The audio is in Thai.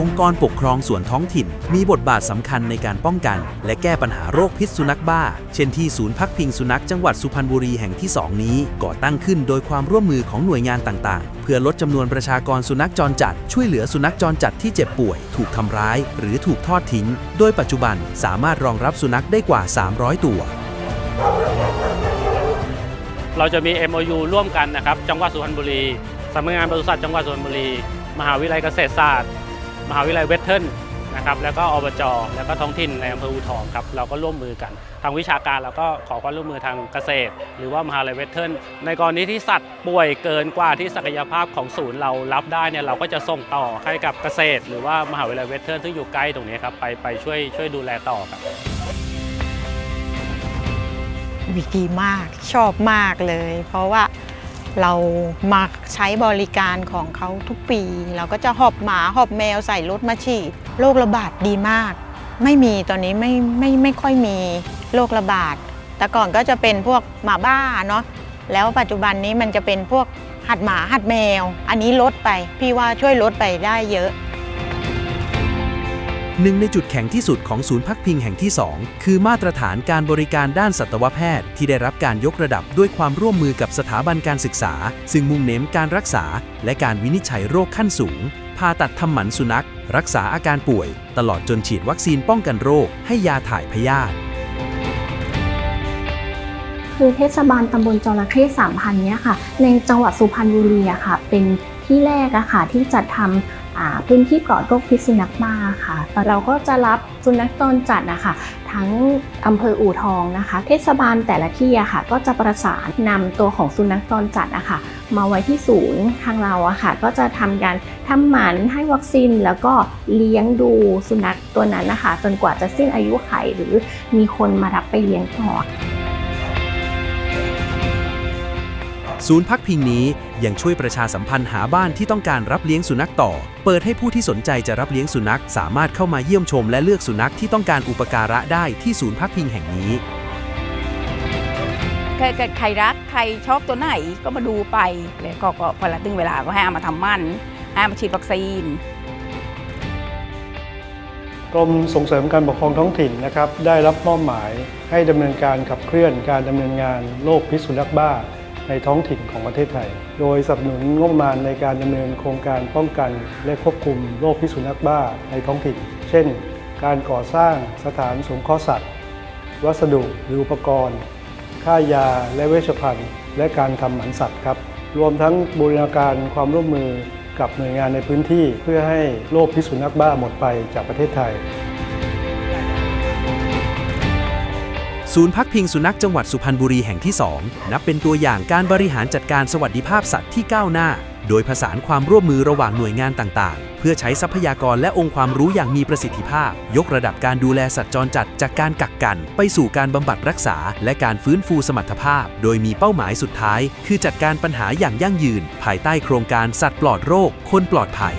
องค์กรปกครองส่วนท้องถิ่น มีบทบาทสำคัญในการป้องกัน และแก้ปัญหาโรคพิษสุนัขบ้า เช่นที่ศูนย์พักพิงสุนัขจังหวัดสุพรรณบุรีแห่งที่ 2 นี้ ก่อตั้งขึ้นโดยความร่วมมือของหน่วยงานต่างๆ เพื่อลดจำนวนประชากรสุนัขจรจัด ช่วยเหลือสุนัขจรจัดที่เจ็บป่วย ถูกทำร้าย หรือถูกทอดทิ้ง โดยปัจจุบันสามารถรองรับสุนัขได้กว่า 300 ตัวเราจะมี MOU ร่วมกันนะครับ จังหวัดสุพรรณบุรี สำนักงานปศุสัตว์จังหวัดสุพรรณบุรี มหาวิทยาลัยเกษตรศาสตร์ มหาวิทยาลัยเวทเทิร์นนะครับแล้วก็อบจแล้วก็ท้องถิ่นในอำเภออูทองครับเราก็ร่วมมือกัน ทางวิชาการเราก็ขอความร่วมมือทางเกษตร หรือว่ามหาวิทยาลัยเวทเทิร์นในกรณีที่สัตว์ป่วยเกินกว่าที่ศักยภาพของศูนย์เรารับได้เนี่ยเราก็จะส่งต่อให้กับเกษตร หรือว่ามหาวิทยาลัยเวทเทิร์นซึ่งอยู่ใกล้ตรงนี้ครับไปไปช่วยช่วยดูแลต่อครับวิดีมากชอบมากเลย เพราะว่า เรามาใช้บริการของเขาทุกปี เราก็จะหอบหมาหอบแมวใส่รถมาฉีดโรคระบาดดีมาก ไม่มีตอนนี้ไม่ไม่ไม่ค่อยมีโรคระบาด แต่ก่อนก็จะเป็นพวกหมาบ้าเนาะแล้วปัจจุบันนี้มันจะเป็นพวกหัดหมาหัดแมว อันนี้ลดไป พี่ว่าช่วยลดไปได้เยอะ หนึ่งในจุดแข็งที่สุดของศูนย์พักพิงแห่งที่ 2 คือมาตรฐานการบริการด้านสัตวแพทย์ ที่ได้รับการยกระดับด้วยความร่วมมือกับสถาบันการศึกษา ซึ่งมุ่งเน้นการรักษา และการวินิจฉัยโรคขั้นสูงผ่าตัดทำหมันสุนัข รักษาอาการป่วย ตลอดจนฉีดวัคซีนป้องกันโรค ให้ยาถ่ายพยาธิคือเทศบาลตำบลจระเข้สามพันเนี่ยค่ะ ในจังหวัดสุพรรณบุรีอะค่ะ เป็นที่แรกอะค่ะที่จัดทำ พื้นที่ปลอดโรคพิษสุนัขบ้าค่ะ เราก็จะรับสุนัขจรจัดนะคะทั้งอำเภออู่ทองนะคะ เทศบาลแต่ละที่อะค่ะ ก็จะประสานนำตัวของสุนัขจรจัดอะค่ะ มาไว้ที่ศูนย์ทางเราอะค่ะ ก็จะทำการทำหมันให้วัคซีนแล้วก็เลี้ยงดูสุนัขตัวนั้นนะคะ จนกว่าจะสิ้นอายุไขหรือมีคนมารับไปเลี้ยงต่อ ศูนย์พักพิงนี้ยังช่วยประชาสัมพันธ์หาบ้านที่ต้องการรับเลี้ยงสุนัขต่อ เปิดให้ผู้ที่สนใจจะรับเลี้ยงสุนัข สามารถเข้ามาเยี่ยมชมและเลือกสุนัขที่ต้องการอุปการะได้ที่ศูนย์พักพิงแห่งนี้เกิดเกิดใครรักใครชอบตัวไหนก็มาดูไปแล้วก็ก็พอละตึงเวลาก็ให้เอามาทำหมันให้เอามาฉีดวัคซีน กรมส่งเสริมการปกครองท้องถิ่นนะครับได้รับมอบหมายให้ดำเนินการขับเคลื่อนการดำเนินงานโรคพิษสุนัขบ้า ในท้องถิ่นของประเทศไทย โดยสนับสนุนงบประมาณในการดำเนินโครงการป้องกัน และควบคุมโรคพิษสุนัขบ้าในท้องถิ่น เช่น การก่อสร้างสถานสงเคราะห์สัตว์ วัสดุหรืออุปกรณ์ ค่ายาและเวชภัณฑ์ และการทำหมันสัตว์ครับ รวมทั้งบูรณาการความร่วมมือกับหน่วยงานในพื้นที่เพื่อให้โรคพิษสุนัขบ้าหมดไปจากประเทศไทย ศูนย์พักพิงสุนัขจังหวัดสุพรรณบุรีแห่งที่ 2 นับเป็นตัวอย่างการบริหารจัดการสวัสดิภาพสัตว์ที่ก้าวหน้า โดยผสานความร่วมมือระหว่างหน่วยงานต่างๆ เพื่อใช้ทรัพยากรและองค์ความรู้อย่างมีประสิทธิภาพ ยกระดับการดูแลสัตว์จรจัดจากการกักกัน ไปสู่การบำบัดรักษา และการฟื้นฟูสมรรถภาพ โดยมีเป้าหมายสุดท้าย คือจัดการปัญหาอย่างยั่งยืน ภายใต้โครงการสัตว์ปลอดโรค คนปลอดภัย